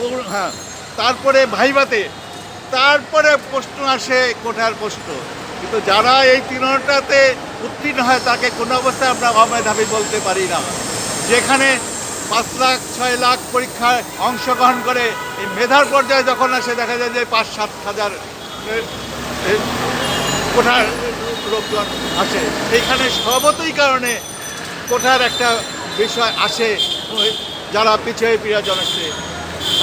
উন- হ্যাঁ তারপরে ভাইবাতে তারপরে প্রশ্ন আসে কোঠার প্রশ্ন। কিন্তু যারা এই তিনটাতে উত্তীর্ণ হয় তাকে কোনো অবস্থায় আমরা অমেধাবী বলতে পারি না। যেখানে পাঁচ লাখ ছয় লাখ পরীক্ষায় অংশগ্রহণ করে এই মেধার পর্যায়ে যখন আসে দেখা যায় যে পাঁচ সাত হাজার কোঠার লোকজন আসে। এইখানে সর্বতই কারণে কোঠার একটা বিষয় আসে যারা পিছিয়ে পিড়া জনসে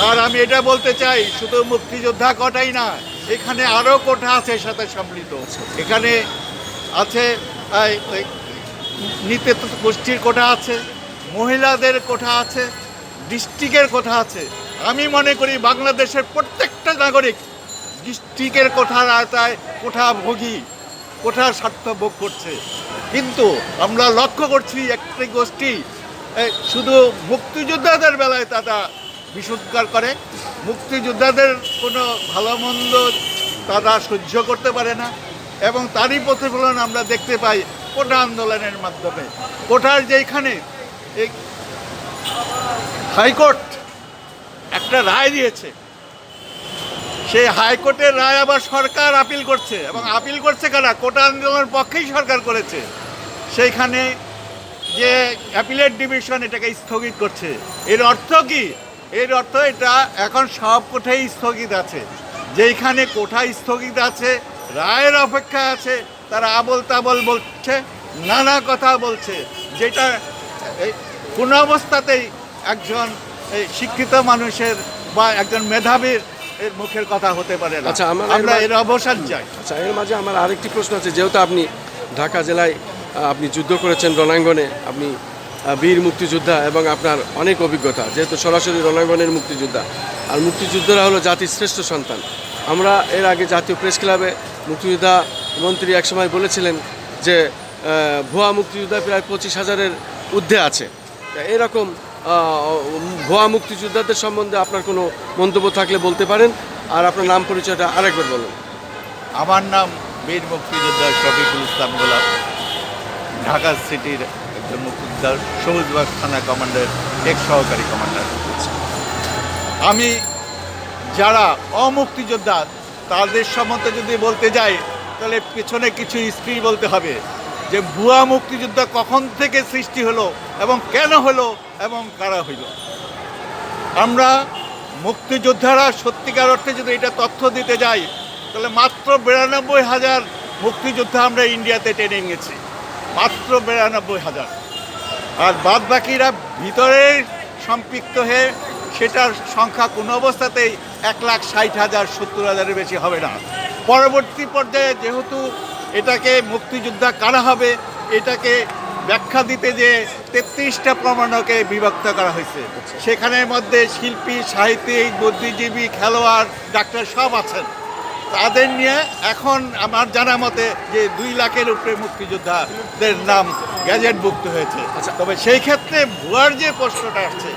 আর আমি এটা বলতে চাই, শুধু মুক্তিযোদ্ধা কটাই না, এখানে আরও কোঠা আছে সাথে সম্মিলিত। এখানে আছে নৃত্য গোষ্ঠীর কোঠা আছে, মহিলাদের কোঠা আছে, ডিস্ট্রিক্টের কোঠা আছে। আমি মনে করি বাংলাদেশের প্রত্যেকটা নাগরিক ডিস্ট্রিক্টের কোঠার আয়তায় কোঠা ভোগী, কোঠার স্বার্থ ভোগ করছে। কিন্তু আমরা লক্ষ্য করছি একটি গোষ্ঠী শুধু মুক্তিযোদ্ধাদের বেলায় তারা বিশুদ্ধার করে, মুক্তিযোদ্ধাদের কোনো ভালো মন্দ তারা সহ্য করতে পারে না, এবং তারই প্রতিফলন আমরা দেখতে পাই কোটা আন্দোলনের মাধ্যমে। কোটার যেখানে এই হাইকোর্ট একটা রায় দিয়েছে, সেই হাইকোর্টের রায় আবার সরকার আপিল করছে, এবং আপিল করছে কারা? কোটা আন্দোলনের পক্ষেই সরকার করেছে। সেইখানে যে অ্যাপিলেট ডিভিশন এটাকে স্থগিত করছে। এর অর্থ কি? এর অর্থ এটা এখন সব কোঠাই স্থগিত আছে। যেইখানে কোঠা স্থগিত আছে রায়ের অপেক্ষা আছে তারা আবল তাবল বলছে নানা কথা বলছে। যেটা এই কোনো অবস্থাতেই একজন এই শিক্ষিত মানুষের বা একজন মেধাবীর এর মুখের কথা হতে পারে আচ্ছা, আমরা এর অবসান চাই। আচ্ছা এর মাঝে আমার আরেকটি প্রশ্ন আছে যেহেতু আপনি ঢাকা জেলায় আপনি যুদ্ধ করেছেন রণাঙ্গনে, আপনি বীর মুক্তিযোদ্ধা এবং আপনার অনেক অভিজ্ঞতা, যেহেতু সরাসরি রণাঙ্গনের মুক্তিযোদ্ধা। আর মুক্তিযোদ্ধারা হলো জাতির শ্রেষ্ঠ সন্তান। আমরা এর আগে জাতীয় প্রেস ক্লাবে মুক্তিযোদ্ধা মন্ত্রী একসময় বলেছিলেন যে ভুয়া মুক্তিযোদ্ধা প্রায় পঁচিশ হাজারের ঊর্ধ্বে আছে। এরকম ভুয়া মুক্তিযোদ্ধাদের সম্বন্ধে আপনার কোনো মন্তব্য থাকলে বলতে পারেন। আর আপনার নাম পরিচয়টা আরেকবার বলুন। আমার নাম বীর মুক্তিযোদ্ধা শফিকুল ইসলাম গোলাপ ঢাকা সিটির একজন মুক্তিযোদ্ধা সবুজবাগ থানা কমান্ডার, এক সহকারী কমান্ডার। আমি যারা অমুক্তিযোদ্ধা, তাদের সম্বন্ধে যদি বলতে যাই, তাহলে পেছনে কিছু হিস্ট্রি বলতে হবে যে, ভুয়া মুক্তিযোদ্ধা কখন থেকে সৃষ্টি হলো এবং কেন হলো এবং কারা হইল। আমরা মুক্তিযোদ্ধারা সত্যিকার অর্থে যদি এটা তথ্য দিতে যাই, তাহলে মাত্র বিরানব্বই হাজার মুক্তিযোদ্ধা আমরা ইন্ডিয়াতে ট্রেনিং গেছি মাত্র বিরানব্বই হাজার। আর বাদ বাকিরা ভিতরে সম্পৃক্ত হয়ে সেটার সংখ্যা কোনো অবস্থাতেই এক লাখ ষাট হাজার সত্তর হাজারের বেশি হবে না। পরবর্তী পর্যায়ে যেহেতু এটাকে মুক্তিযোদ্ধা কারা হবে, এটাকে ব্যাখ্যা দিতে যে তেত্রিশটা প্রমাণকে বিভক্ত করা হয়েছে। সেখানের মধ্যে শিল্পী, সাহিত্যিক, বুদ্ধিজীবী, খেলোয়াড়, ডাক্তার সব আছেন। তাদের নিয়ে এখন আমার জানা মতে যে দুই লাখের উপরে মুক্তিযোদ্ধাদের নাম গ্যাজেটভুক্ত হয়েছে। আচ্ছা। তবে সেই ক্ষেত্রে ভুয়ার যে প্রশ্নটা আসছে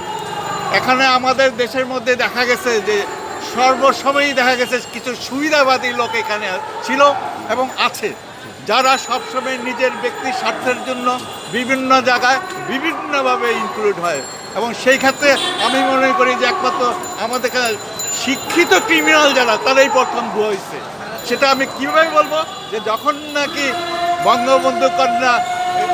এখানে আমাদের দেশের মধ্যে দেখা গেছে যে সর্বসময়ই দেখা গেছে কিছু সুবিধাবাদী লোক এখানে ছিল এবং আছে। যারা সবসময় নিজের ব্যক্তি স্বার্থের জন্য বিভিন্ন জায়গায় বিভিন্নভাবে ইনক্লুড হয়। এবং সেই ক্ষেত্রে আমি মনে করি যে একমাত্র আমাদের শিক্ষিত ক্রিমিনাল যারা তারাই প্রথম ভুয়া হয়েছে সেটা আমি কীভাবে বলব? যে যখন নাকি বঙ্গবন্ধু কন্যা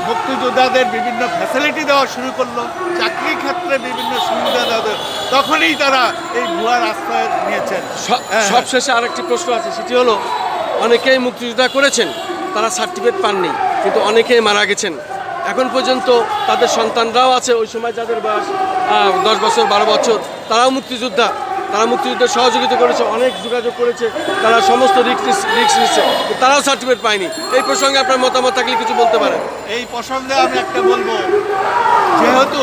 মুক্তিযোদ্ধাদের বিভিন্ন ফ্যাসিলিটি দেওয়া শুরু করল চাকরি ক্ষেত্রে বিভিন্ন সুবিধা দেওয়া তখনই তারা এই ভুয়ার আশ্রয় নিয়েছেন। স- হ্যাঁ, সবশেষে আরেকটি প্রশ্ন আছে সেটি হলো অনেকেই মুক্তিযোদ্ধা করেছেন তারা সার্টিফিকেট পাননি কিন্তু অনেকেই মারা গেছেন। এখন পর্যন্ত তাদের সন্তানরাও আছে ওই সময় যাদের বয়স দশ বছর বারো বছর তারাও মুক্তিযোদ্ধা। তারা মুক্তিযুদ্ধের সহযোগিতা করেছে, অনেক যোগাযোগ করেছে, তারা সমস্ত রিক্স রিক্স নিচ্ছে তারাও সার্টিফিকেট পায়নি। এই প্রসঙ্গে আপনার মতামত থাকলে কিছু বলতে পারেন। এই প্রসঙ্গে আমি একটা বলব, যেহেতু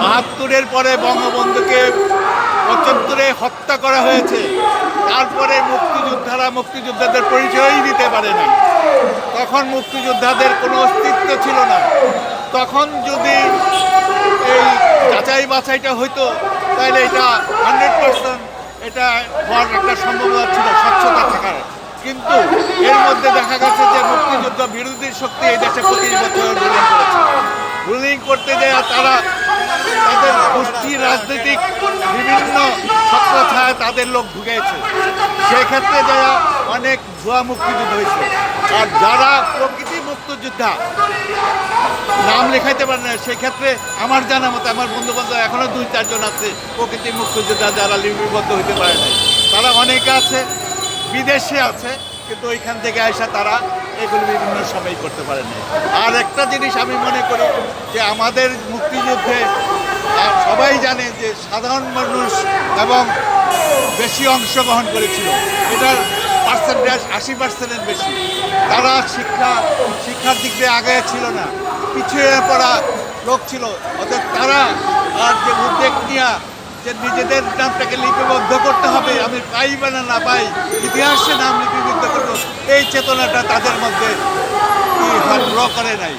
বাহাত্তরের পরে বঙ্গবন্ধুকে পঁচাত্তরে হত্যা করা হয়েছে, তারপরে মুক্তিযোদ্ধারা মুক্তিযোদ্ধাদের পরিচয়ই দিতে পারে না তখন মুক্তিযোদ্ধাদের কোনো অস্তিত্ব ছিল না। তখন যদি এই যাচাই বাছাইটা হইতো তাহলে এটা হান্ড্রেড পার্সেন্ট এটা হওয়ার একটা সম্ভাবনা ছিল, স্বচ্ছতা থাকার। কিন্তু এর মধ্যে দেখা গেছে যে মুক্তিযুদ্ধ বিরোধী শক্তি এই দেশে পঁচিশ বছর জুলুম করেছে। রুলিং করতে যায় তারা তাদের গোষ্ঠী, রাজনৈতিক বিভিন্ন ছত্রছায় তাদের লোক ঢুকেছে। সেক্ষেত্রে যারা অনেক ভুয়া মুক্তিযুদ্ধ হয়েছে আর যারা প্রকৃতি মুক্তিযোদ্ধা, নাম লেখাইতে পারে না, সেক্ষেত্রে আমার জানা মতো আমার বন্ধু বান্ধব এখনও দুই, চারজন আছে প্রকৃতি মুক্তিযোদ্ধা যারা লিপিবদ্ধ হইতে পারে না তারা অনেকে আছে, বিদেশে আছে, কিন্তু ওইখান থেকে আসা তারা এগুলো বিভিন্ন সময় করতে পারে না আর একটা জিনিস আমি মনে করি যে আমাদের মুক্তিযুদ্ধে সবাই জানে যে সাধারণ মানুষ এবং বেশি অংশগ্রহণ করেছিল। এটার পার্সেন্টেজ আশি পার্সেন্টের বেশি। তারা শিক্ষা, শিক্ষার দিক দিয়ে আগে ছিল না। পিছিয়ে পড়া লোক ছিল। অর্থাৎ তারা আর যে উদ্যোগ নিয়ে যে নিজেদের নামটাকে লিপিবদ্ধ করতে হবে, আমি পাই বা না পাই, ইতিহাসে নাম লিপিবদ্ধ করব, এই চেতনাটা তাদের মধ্যে কি করে নাই।